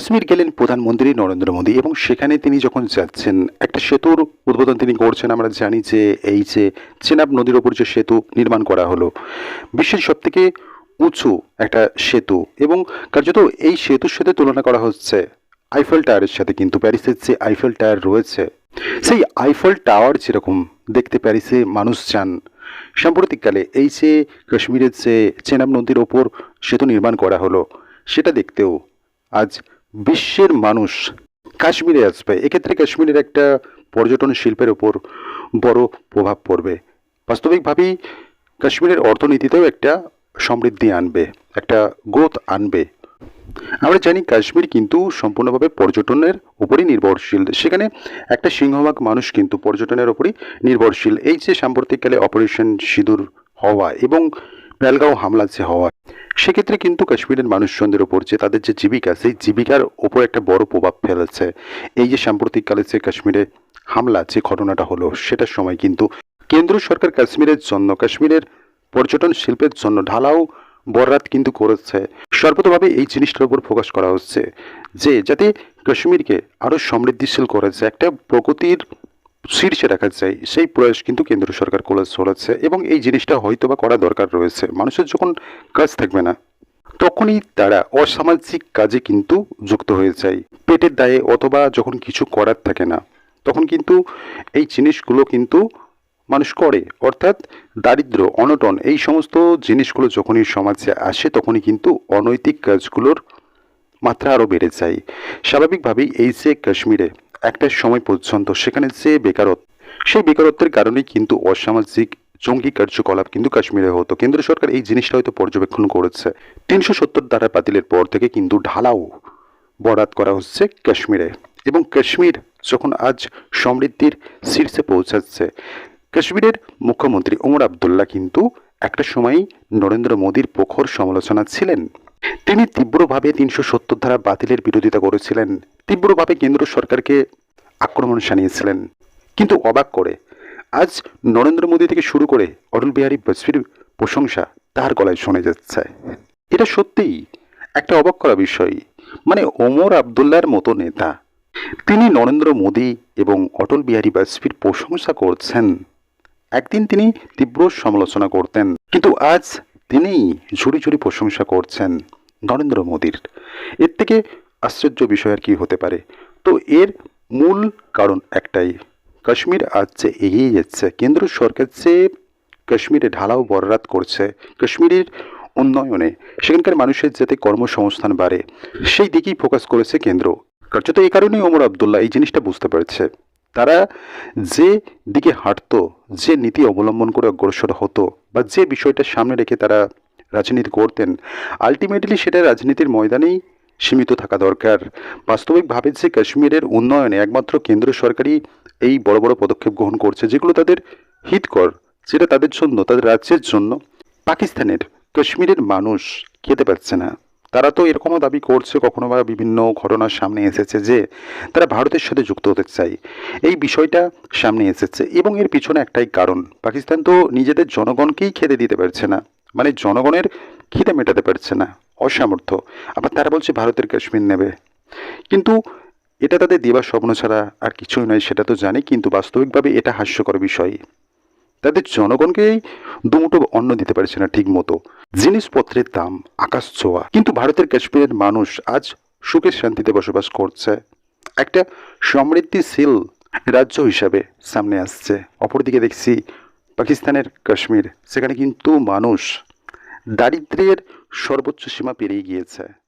কাশ্মীর গেলেন প্রধানমন্ত্রী নরেন্দ্র মোদী এবং সেখানে তিনি যখন যাচ্ছেন, একটা সেতুর উদ্বোধন তিনি করছেন। আমরা জানি যে এই যে চেনাব নদীর ওপর যে সেতু নির্মাণ করা হলো, বিশ্বের সবথেকে উঁচু একটা সেতু এবং কার্যত এই সেতুর সাথে তুলনা করা হচ্ছে আইফেল টাওয়ারের সাথে, কিন্তু প্যারিসের যে আইফেল টাওয়ার রয়েছে, সেই আইফেল টাওয়ার যেরকম দেখতে প্যারিসে মানুষ যান সাম্প্রতিককালে এই যে কাশ্মীরের যে চেনাব নদীর ওপর সেতু নির্মাণ করা হলো, সেটা দেখতেও আজ বিশ্বের মানুষ কাশ্মীরে আসবে। এক্ষেত্রে কাশ্মীরের একটা পর্যটন শিল্পের ওপর বড় প্রভাব পড়বে। বাস্তবিকভাবেই কাশ্মীরের অর্থনীতিতেও একটা সমৃদ্ধি আনবে, একটা গ্রোথ আনবে। আমরা জানি কাশ্মীর কিন্তু সম্পূর্ণভাবে পর্যটনের উপরই নির্ভরশীল। সেখানে একটা সিংহভাগ মানুষ কিন্তু পর্যটনের উপরই নির্ভরশীল। এই যে সাম্প্রতিককালে অপারেশন সিঁদুর হওয়া এবং বেলগাঁও হামলা যে হওয়া সেক্ষেত্রে কিন্তু কাশ্মীরের মানুষজনদের ওপর যে তাদের যে জীবিকা, সেই জীবিকার ওপর একটা বড় প্রভাব ফেলেছে। এই যে সাম্প্রতিককালে যে কাশ্মীরে হামলা, যে ঘটনাটা হলো, সেটার সময় কিন্তু কেন্দ্র সরকার কাশ্মীরের জন্য, কাশ্মীরের পর্যটন শিল্পের জন্য ঢালাও বরাত কিন্তু করেছে। সর্বতভাবে এই জিনিসটার উপর ফোকাস করা হচ্ছে যে, যাতে কাশ্মীরকে আরও সমৃদ্ধিশীল করা যায় একটা প্রগতির শীর্ষে রাখা যায়, সেই প্রয়াস কিন্তু কেন্দ্র সরকার করে চলেছে এবং এই জিনিসটা হয়তো বা করা দরকার রয়েছে। মানুষের যখন কাজ থাকবে না, তখনই তারা অসামাজিক কাজে কিন্তু যুক্ত হয়ে যায়। পেটের দায়ে অথবা যখন কিছু করার থাকে না, তখন কিন্তু এই জিনিসগুলো কিন্তু মানুষ করে। অর্থাৎ দারিদ্র, অনটন, এই সমস্ত জিনিসগুলো যখনই সমাজে আসে, তখনই কিন্তু অনৈতিক কাজগুলোর মাত্রা আরও বেড়ে যায়। স্বাভাবিকভাবেই এই যে কাশ্মীরে একটা সময় পর্যন্ত সেখানে যে বেকারত্ব, সেই বেকারত্বের কারণেই কিন্তু অসামাজিক, জঙ্গি কার্যকলাপ কিন্তু কাশ্মীরে হতো। কেন্দ্র সরকার এই জিনিসটা হয়তো পর্যবেক্ষণ করেছে। তিনশো সত্তর ধারা বাতিলের পর থেকে কিন্তু ঢালাও বরাত করা হচ্ছে কাশ্মীরে। এবং কাশ্মীর যখন আজ সমৃদ্ধির শীর্ষে পৌঁছাচ্ছে, কাশ্মীরের মুখ্যমন্ত্রী ওমর আবদুল্লাহ কিন্তু একটা সময় নরেন্দ্র মোদীর প্রখর সমালোচনা ছিলেন। তিনি তীব্রভাবে তিনশো সত্তর ধারা বাতিলের বিরোধিতা করেছিলেন। তীব্রভাবে কেন্দ্র সরকারকে আক্রমণ শানিয়েছিলেন। কিন্তু অবাক করে, আজ নরেন্দ্র মোদী থেকে শুরু করে অটল বিহারী বাজপেয়ীর প্রশংসা তার গলায় শোনা যাচ্ছে। এটা সত্যিই একটা অবাক করা বিষয়। মানে ওমর আবদুল্লার মতো নেতা, তিনি নরেন্দ্র মোদী এবং অটল বিহারী বাজপেয়ীর প্রশংসা করছেন। একদিন তিনি তীব্র সমালোচনা করতেন। কিন্তু আজ তিনি ঝুড়ি ঝুড়ি প্রশংসা করছেন নরেন্দ্র মোদীর। এর থেকে আশ্চর্য বিষয় আর কি হতে পারে? তো এর মূল কারণ একটাই, কাশ্মীর আজ যে এগিয়ে যাচ্ছে, কেন্দ্র সরকার যে কাশ্মীরে ঢালাও বররাত করছে, কাশ্মীরের উন্নয়নে সেখানকার মানুষের যাতে কর্মসংস্থান বাড়ে, সেই দিকেই ফোকাস করেছে কেন্দ্র। কার্যত এই কারণেই ওমর আবদুল্লাহ এই জিনিসটা বুঝতে পারছে। তারা যে দিকে হাঁটতো, যে নীতি অবলম্বন করে অগ্রসর হতো বা যে বিষয়টা সামনে রেখে তারা রাজনীতি করতেন আলটিমেটলি সেটা রাজনীতির ময়দানেই সীমিত থাকা দরকার। বাস্তবিকভাবে যে কাশ্মীরের উন্নয়নে একমাত্র কেন্দ্র সরকারই এই বড় বড় পদক্ষেপ গ্রহণ করছে, যেগুলো তাদের হিতকর, যেটা তাদের জন্য, তাদের রাজ্যের জন্য, পাকিস্তানের কাশ্মীরের মানুষ খেতে পারছে না। তারা তো এরকমও দাবি করছে, কখনো বা বিভিন্ন ঘটনার সামনে এসেছে যে তারা ভারতের সাথে যুক্ত হতে চায়। এই বিষয়টা সামনে এসেছে এবং এর পিছনে একটাই কারণ, পাকিস্তান তো নিজেদের জনগণকেই খেতে দিতে পারছে না। মানে জনগণের খিদে মেটাতে পারছে না, অসামর্থ্য। আবার তারা বলছে ভারতের কাশ্মীর নেবে। কিন্তু এটা তাদের দেবার স্বপ্ন ছাড়া আর কিছুই নয়, সেটা তো জানি, কিন্তু বাস্তবিকভাবে এটা হাস্যকর বিষয়। তাদের জনগণকেই দুমুটো অন্ন দিতে পারছে না ঠিক মতো। জিনিসপত্রের দাম আকাশ ছোঁয়া। কিন্তু ভারতের কাশ্মীরের মানুষ আজ সুখে শান্তিতে বসবাস করছে। একটা সমৃদ্ধিশীল রাজ্য হিসাবে সামনে আসছে। অপরদিকে দেখছি পাকিস্তানের কাশ্মীর। সেখানে কিন্তু মানুষ দারিদ্র্যের সর্বোচ্চ সীমা পেরিয়ে গিয়েছে।